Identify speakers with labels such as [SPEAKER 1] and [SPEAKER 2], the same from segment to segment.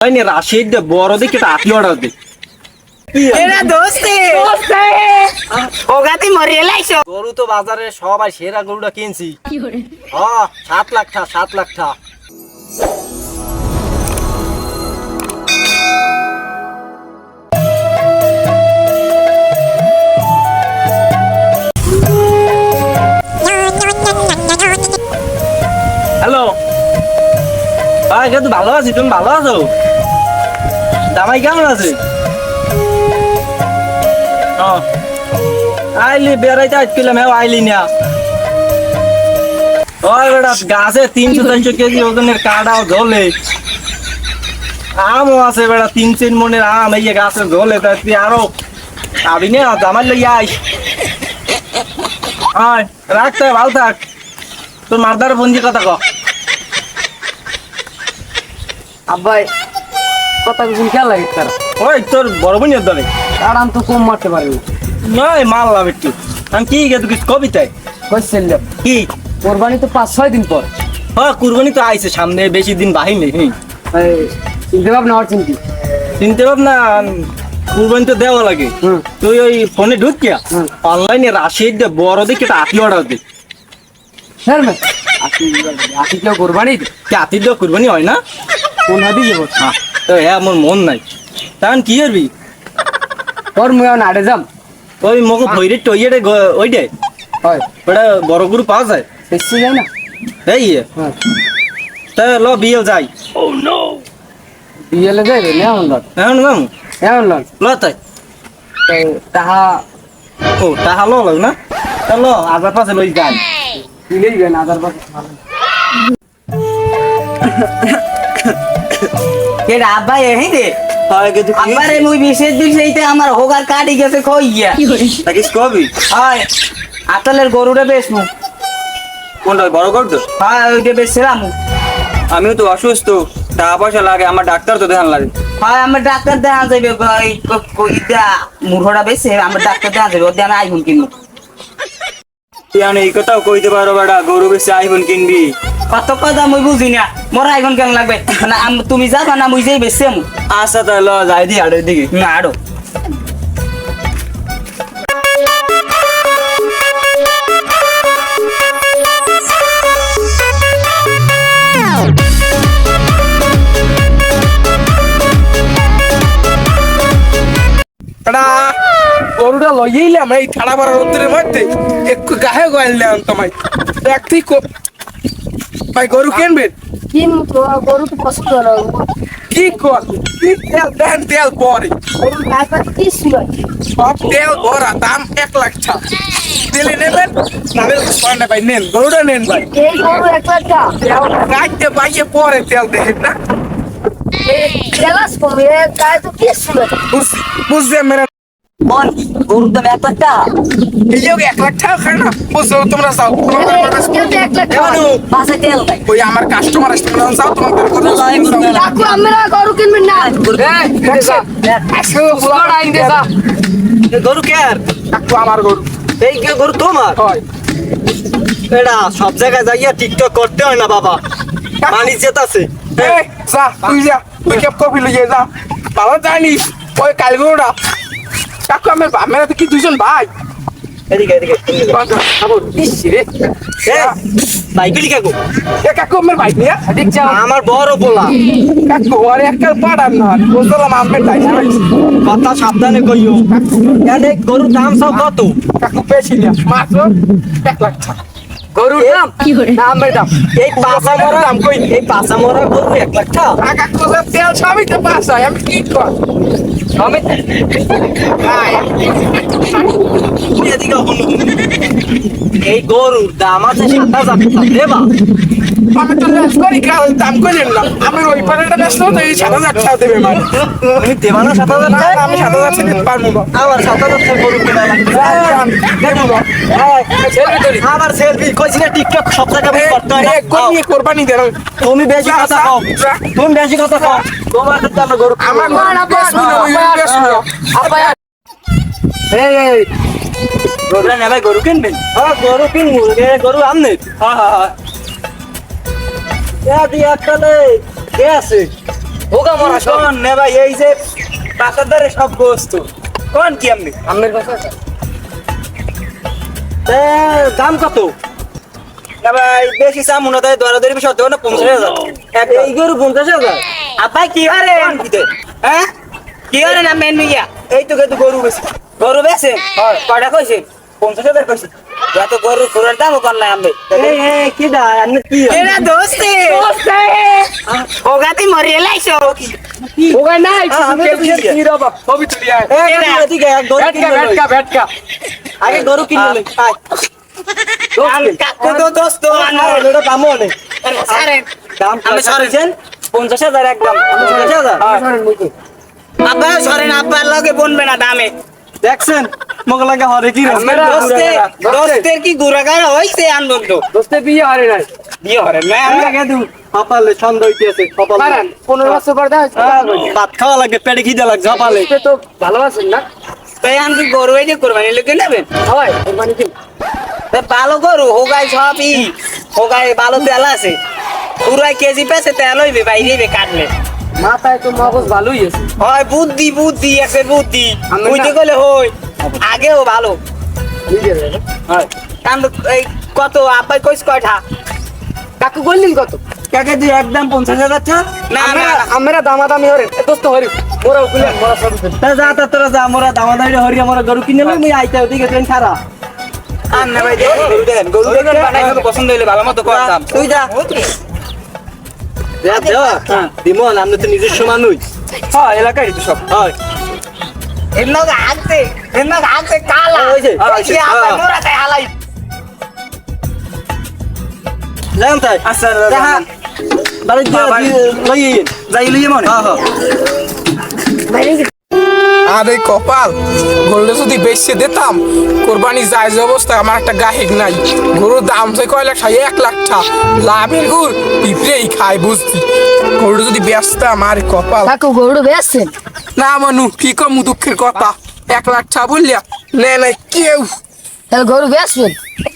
[SPEAKER 1] তাই না রাশিদ বড় দিকে একটা অর্ডার দে। কি
[SPEAKER 2] এরা দোস্তে। দোস্তে। ওগাতি মরিয়ে লাইছো।
[SPEAKER 1] গরু তো বাজারে সবাই সেরা গরুটা কিনছি। হ্যাঁ সাত লাখ টা সাত লাখ টা কিন্তু ভালো আছি, তুমি ভালো আছো? জামাই কেমন আছে? আইলি, বেড়াইতে আজকিলাম হ্যাঁ আইলি না। ওই বেটা, গাছে তিনশো তিনশো কেজি ওজনের কাটাও ঝোলে। আমও আছে বেটা, তিন তিন মনের আম, এই গাছে ঝোলে, তা তুই আরও আবি না, জামাই লই আইস। আয়, রাখতে, ভালো থাক। তোর মারদার বন্দি কথা কহ
[SPEAKER 3] আব্বাই কথা কিছু খেয়াল লাগে তার
[SPEAKER 1] ওই তোর বড় বোনের দলে?
[SPEAKER 3] আর আমি তো কম মারতে পারিনি।
[SPEAKER 1] নয় মারলাম একটু। আমি কি গে তুই কবিতায়?
[SPEAKER 3] বুঝছেন
[SPEAKER 1] কি?
[SPEAKER 3] কোরবানি তো পাঁচ ছয় দিন পর।
[SPEAKER 1] হ্যাঁ কুরবানি তো আইছে সামনে বেশি দিন বাহিনী হুম।
[SPEAKER 3] এই, চিনতে ভাবনা আমার চিন্তি।
[SPEAKER 1] চিনতে পার না কুরবানি তো দেওয়া লাগে। তুই ওই ফোনে ঢুকিয়া অনলাইনে রাশিদ দে বড় দেখে একটা আটি অর্ডার দে।
[SPEAKER 3] ভাই আকি আকি কেউ কোরবানি
[SPEAKER 1] আতির দিয়ে কুরবানি হয় না?
[SPEAKER 3] কোন হাতি যাব?
[SPEAKER 1] হ্যাঁ। তো হ্যাঁ আমার মন নাই। তখন কি করবি?
[SPEAKER 3] তোর মুয়া নাড়ে যাম।
[SPEAKER 1] ওই মগো ভৈরে টইয়েটে ওই দে।
[SPEAKER 3] হয়।
[SPEAKER 1] ওটা বড় গরু পাওয়া যায়?
[SPEAKER 3] বেশি যায় না?
[SPEAKER 1] এই
[SPEAKER 3] হ্যাঁ।
[SPEAKER 1] তা ল বিয়ে যাই।
[SPEAKER 3] বিয়েলে যাই রে লট
[SPEAKER 1] এখন যাম
[SPEAKER 3] এমন লট
[SPEAKER 1] ল তাই।
[SPEAKER 3] তাহা
[SPEAKER 1] ও তাহা ল লাগ না? তা ল আজার পাশে লই যাই।
[SPEAKER 3] পাশে
[SPEAKER 2] কেডা আব্বা এহি দে
[SPEAKER 1] হয় কিন্তু
[SPEAKER 2] আব্বারে মুই বিশেষ দিন সেইতে আমার হোগার কাটি গেছে কই গিয়া?
[SPEAKER 1] তাকিস কবি?
[SPEAKER 2] হয় আতলের
[SPEAKER 1] কোনটা বড়
[SPEAKER 2] হয় ওইটা
[SPEAKER 1] আমিও তো অসুস্থ। টাকা পয়সা লাগে আমার ডাক্তার তো দেখান লাগে।
[SPEAKER 2] হয় আমার ডাক্তার দেখা যাবে কইটা মুঠোটা বেচে আমার ডাক্তার দেখা যাবে ওদের আমি আইফোন কিনবো।
[SPEAKER 1] তুই এই কথাও কইতে পারো বেটা গরু বেশি আইফোন কিনবি।
[SPEAKER 2] কত কথা মুই বুঝি না। মোর আইফোন কেন লাগবে? না আম- তুমি যাবা না মুই যেই বেচছি আমু
[SPEAKER 1] আচ্ছা তাহলে ল যাই দি হাটের দিকে
[SPEAKER 2] না
[SPEAKER 4] এডা গরুটা লইয়েইলাম এই ঠাড়া পাড়া রোদ্রের মধ্যে একটু গায়ে গাইলাম তোমায় দেখতি ভাই গরু কিনবেন?
[SPEAKER 5] কিন্তু গরু তো পছন্দ না
[SPEAKER 4] কি কর কি তেল দেন তেল পরে।
[SPEAKER 5] গরুর গায়ে কিছু নয়
[SPEAKER 4] সব তেল ভরা দাম এক লাখ ছা। দিলে নেবেন নাহলে সোয়ানা ভাই নেন গরুটা নেন ভাই।
[SPEAKER 5] এই গরু এক লাখটা
[SPEAKER 4] রাখতে বাইয়ে পরে তেল দেখেন না।
[SPEAKER 5] জেলাস কমে গায়ে তো কিছু নয়
[SPEAKER 4] বুঝ- বুঝতে মেরে
[SPEAKER 2] বল গরুর দাম এক লাখ টাকা
[SPEAKER 4] এই এক লাখ টাকা খায় না। বুঝছ তোমরা চাও তোমরা
[SPEAKER 5] কিন্তু এক লাখ টাকা
[SPEAKER 2] বাসে তেল
[SPEAKER 4] ওই আমার কাস্টমার আসতে তোমরা চাও তোমাদের কথা চাও
[SPEAKER 5] আমরা গরু কিনবেন না।
[SPEAKER 1] গরু কেয়ার
[SPEAKER 4] কাকু আমার গরু।
[SPEAKER 1] এই গরু তোমার?
[SPEAKER 4] হয়
[SPEAKER 1] এটা সব জায়গায় যাইয়া টিকটক করতে হয় না বাবা। মানি জেতাছে।
[SPEAKER 4] যা তুই যা তুই কেপ কপি লইয়ে যা। ভালো জানিস ওই কালগুড়া কাকু আমি আমরা তো কি দুজন ভাই?
[SPEAKER 1] এদিকে এদিকে।
[SPEAKER 4] ইস রে।
[SPEAKER 1] বাইকেলি কাকু?
[SPEAKER 4] এ কাকু আমার ভাই নিয়ে। দেখছ
[SPEAKER 1] আমার বড় পোলা।
[SPEAKER 4] কাকু ওরে একটা পাড়ার না। বুঝলাম আমি তাই
[SPEAKER 1] কথা সাবধানে কইও। এনে গরুর দাম সব কত?
[SPEAKER 4] কাকু পেয়েছি না। মাত্র এক লাখ টাকা।
[SPEAKER 3] গরুর দাম? দামের দাম।
[SPEAKER 1] এই পাঁচা মরা
[SPEAKER 4] দাম কই
[SPEAKER 1] এই পাঁচা মরা গরু এক লাখ টাকা।
[SPEAKER 4] কাকু যে তেল সবই তো পাশায় আমি কি কর?
[SPEAKER 1] এই গরুর দাম আছে সাত হাজার দেবা?
[SPEAKER 4] আমি তো রেস করি কাল দাম না। আমি ওই পাড়াটা ব্যস্ত তো এই সাত হাজার টাকা দেবে মানে
[SPEAKER 1] তুমি দেবা না সাত হাজার টাকা
[SPEAKER 4] আমি সাত হাজার টাকা? দিতে পারব না
[SPEAKER 1] আমার সাত হাজার টাকা লাগবে
[SPEAKER 4] দেবো না
[SPEAKER 1] আমার সেলফি কইছি না টিকটক সব জায়গায় করতে হয়
[SPEAKER 4] কোটি কোরবানি দেন।
[SPEAKER 1] তুমি বেশি কথা কও। তুমি বেশি কথা কও। তোমার তো আমরা গরু
[SPEAKER 4] আমার না, ওই বেসবো না।
[SPEAKER 3] এই এই
[SPEAKER 1] গরু না ভাই গরু কিনবেন? হ্যাঁ গরু কিনবো। গরু আমনে হ্যাঁ হ্যাঁ হ্যাঁ। দি একটালে কে আছে?
[SPEAKER 3] হোগা মরা
[SPEAKER 1] কোন নে ভাই এই যে পাশার ধারে সব বস্তু। কোন কি আপনি
[SPEAKER 3] আমের কাছে
[SPEAKER 1] দাম কত? না ভাই বেশি চাম মনে হয় দরা দরি বেশি না পঞ্চাশ হাজার। এই গরু পঞ্চাশ হাজার?
[SPEAKER 2] কি হরে? হ্যাঁ? কি হরে না মেনু
[SPEAKER 1] এই তো কিন্তু গরু বেশি
[SPEAKER 2] গরু বেছে? কয়টা কইছে?
[SPEAKER 1] পঞ্চাশ হাজার কইছি?
[SPEAKER 2] যত গরু ফুরের দাম কর নাই আমি
[SPEAKER 1] এই এই কি দা কি
[SPEAKER 2] এরা দোস্তে ওগাতি মরি এলাইছো
[SPEAKER 3] হোগা নাই। কি রে বাপ ছবি তুলি আয়
[SPEAKER 1] এই গরু এদিকে গরু কিনে।
[SPEAKER 3] ব্যাটকা ব্যাটকা
[SPEAKER 1] আগে গরু কিনে লই। আয়।
[SPEAKER 2] কাকু তো দোস্ত?
[SPEAKER 1] আর ওটা দামও অনেক।
[SPEAKER 2] সারে।
[SPEAKER 1] দাম
[SPEAKER 2] আমি
[SPEAKER 1] সরেছেন পঞ্চাশ হাজার একদম। পঞ্চাশ হাজার?
[SPEAKER 2] আব্বা সরেন আব্বার লগে বনবে না দামে।
[SPEAKER 1] দেখছেন? মগ লাগে হরে কি
[SPEAKER 2] দোস্তের কি গুড়াগার হইছে আনন্দ
[SPEAKER 3] দোস্তে বিয়ে হরে নাই।
[SPEAKER 2] বিয়ে হরে না
[SPEAKER 1] আমি আগে দু কপালে ছন্দ হইতেছে কপালে
[SPEAKER 3] পনেরো বছর পর দেখা
[SPEAKER 1] ভাত খাওয়া লাগে পেটে খিদে লাগে ঝাপালে
[SPEAKER 3] দোস্তে তো ভালোবাসেন না?
[SPEAKER 2] তাই আমি গরু এই যে কোরবানি লোকে নেবেন
[SPEAKER 3] হয় কোরবানি কি
[SPEAKER 2] ভালো গরু হোগাই সবই হোগাই ভালো তেল আছে। পুরাই কেজি পেছে তেল হইবে বাইরে কাটলে।
[SPEAKER 3] মাথায় তো মগজ ভালোই আছে।
[SPEAKER 2] হয় বুদ্ধি বুদ্ধি আছে বুদ্ধি। বুঝতে গেলে হই আগেও ভালো। এই কত আব্বাই কইস কয়টা?
[SPEAKER 3] কাকু বললেন কত?
[SPEAKER 1] কাকে তুই একদম পঞ্চাশ হাজার টা
[SPEAKER 2] না
[SPEAKER 3] আমরা আমরা দামাদামি হরে। দোস্ত হরি মোরা উকুলে মোরা সব
[SPEAKER 1] তা যা তা তোরা যা মোরা দামা দামি হরি আমরা গরু কিনে লই মুই আইতে ওদিকে ট্রেন খারা।
[SPEAKER 2] আর না ভাই গরু দেখেন গরু দেখেন বানাই পছন্দ হইলে ভালো মতো করতাম
[SPEAKER 1] তুই যা। যা আমরা তো নিজস্ব মানুষ।
[SPEAKER 3] হ্যাঁ এলাকায় তো সব।
[SPEAKER 1] হয়।
[SPEAKER 2] কালা। হালাই।
[SPEAKER 1] যান তাই।
[SPEAKER 2] আচ্ছা
[SPEAKER 1] বাড়ি
[SPEAKER 2] যাই লইয়ে মনে।
[SPEAKER 1] হ্যাঁ হ্যাঁ।
[SPEAKER 4] আরে কপাল গরুটা যদি বেচে দিতাম কোরবানি যায় যে অবস্থা আমার একটা গাহিক নাই। গরুর দাম যে কয় লাখ টাকা এক লাখ টাকা লাভের গুড় পিঁপড়েই খায় বুঝতি গরুটা যদি বেচতাম আরে কপাল।
[SPEAKER 5] কাকু গরু বেচছেন
[SPEAKER 4] না মানু কি কম দুঃখের কথা। এক লাখ টাকা বললিয়া নে নাই কেউ।
[SPEAKER 5] তাহলে গরু বেচবেন?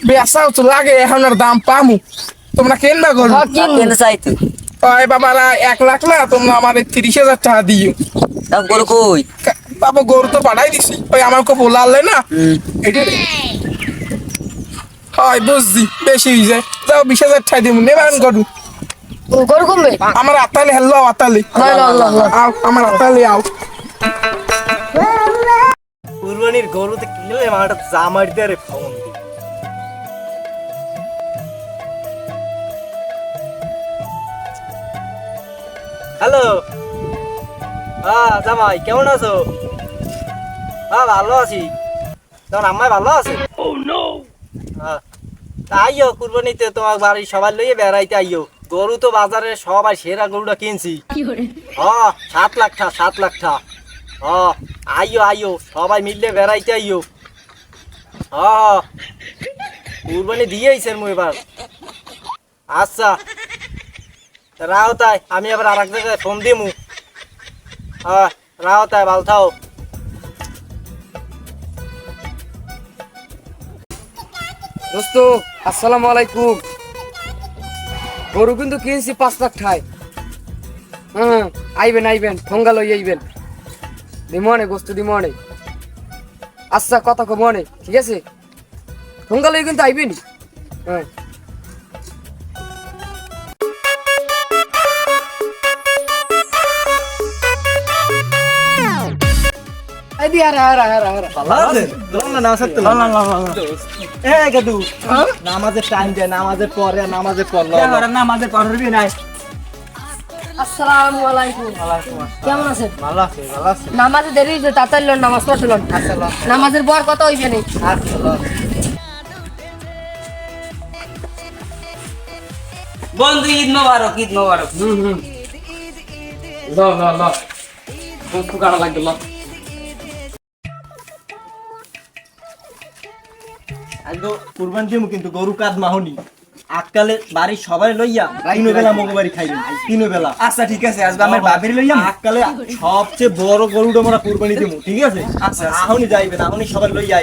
[SPEAKER 4] বেচাও তো লাগে এখন আর দাম পামু। তোমরা কেনবা গরু?
[SPEAKER 5] হ্যাঁ, কিনবেন
[SPEAKER 2] চাইতো
[SPEAKER 4] ওই বাবারা এক লাখ না তোমরা আমার তিরিশ হাজার টাকা দিও।
[SPEAKER 2] গরু কই?
[SPEAKER 4] বাবা গরু তো পাঠাই দিছি। ওই আমার কো পোলালে না। এটা হয় বুঝছি বেশি হয়ে যায়। যাও বিশ হাজার টাকা দিব নেবেন গরু।
[SPEAKER 5] গরু কমবে?
[SPEAKER 4] আমার আতালে হেলো আতালে। আও আমার আতালে আও।
[SPEAKER 1] কুরবানির গরুতে কিনলে আমার একটা জামার দিয়ে রে ফোন দি। হ্যালো। হ্যাঁ জামাই কেমন আছো? হ্যাঁ ভালো আছি। তোমার আম্মাই ভালো আছে? হ্যাঁ তা আইও কুরবানিতে তোমার বাড়ির সবাই লইয়ে বেড়াইতে আইও গরু তো বাজারে সবাই সেরা গরুটা কিনছি। হ্যাঁ সাত লাখ টা সাত লাখ টা হ আইও আইও সবাই মিললে বেড়াইতে আইও হ, কুরবানি দিয়েইছে মু এবার। আচ্ছা রাও তাই, আমি আবার আর এক জায়গায় ফোন দিমু। হ্যাঁ রাও তাই, ভালো থাও।
[SPEAKER 3] দোস্ত, আসসালামু আলাইকুম। গরু কিন্তু কিনছি পাঁচ লাখ ঠাই হ্যাঁ আইবেন আইবেন, ঠঙ্গা লই আইবেন। দিমনে গোস্ত দিমনে আচ্ছা কথা কমনে মনে, ঠিক আছে? ঠঙ্গা লই কিন্তু আইবেনি হ্যাঁ। দি আরে আরে আরে আরে
[SPEAKER 1] না না না না না নামাজের টাইম দে নামাজের পরে নামাজের পর
[SPEAKER 2] নামাজে পড়বি নাই
[SPEAKER 5] আসসালামু আলাইকুম কেমন আছেন
[SPEAKER 1] ভালো আছে ভালো আছে
[SPEAKER 5] নামাজে দেরি হয়েছে তাড়াতাড়ি নামাজ পড়ছিলেন নামাজের পর কত হইবে নেই
[SPEAKER 2] বন্ধু ঈদ মোবারক ঈদ মোবারক।
[SPEAKER 3] ল ল ল গোস্ত কাটা লাগবে ল
[SPEAKER 1] আজকে কুরবান কিন্তু গরু মাহনি। আজকালে বাড়ির সবাই লইয়া বেলা বেলা।
[SPEAKER 2] আচ্ছা ঠিক আছে আজকে আমার বাপের লইয়া
[SPEAKER 1] আজকালে সবচেয়ে বড় গরুটা আমরা কুরবানি ঠিক আছে? আচ্ছা, আচ্ছা। সবাই লইয়া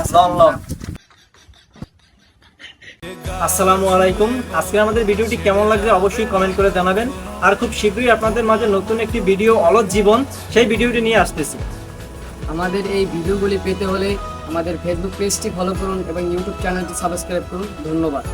[SPEAKER 1] আচ্ছা আসসালামু আলাইকুম। আজকে আমাদের ভিডিওটি কেমন লাগছে অবশ্যই কমেন্ট করে জানাবেন। আর খুব শীঘ্রই আপনাদের মাঝে নতুন একটি ভিডিও অলস জীবন সেই ভিডিওটি নিয়ে আসতেছি।
[SPEAKER 3] আমাদের এই ভিডিওগুলি পেতে হলে আমাদের ফেসবুক পেজটি ফলো করুন এবং ইউটিউব চ্যানেলটি সাবস্ক্রাইব করুন। ধন্যবাদ।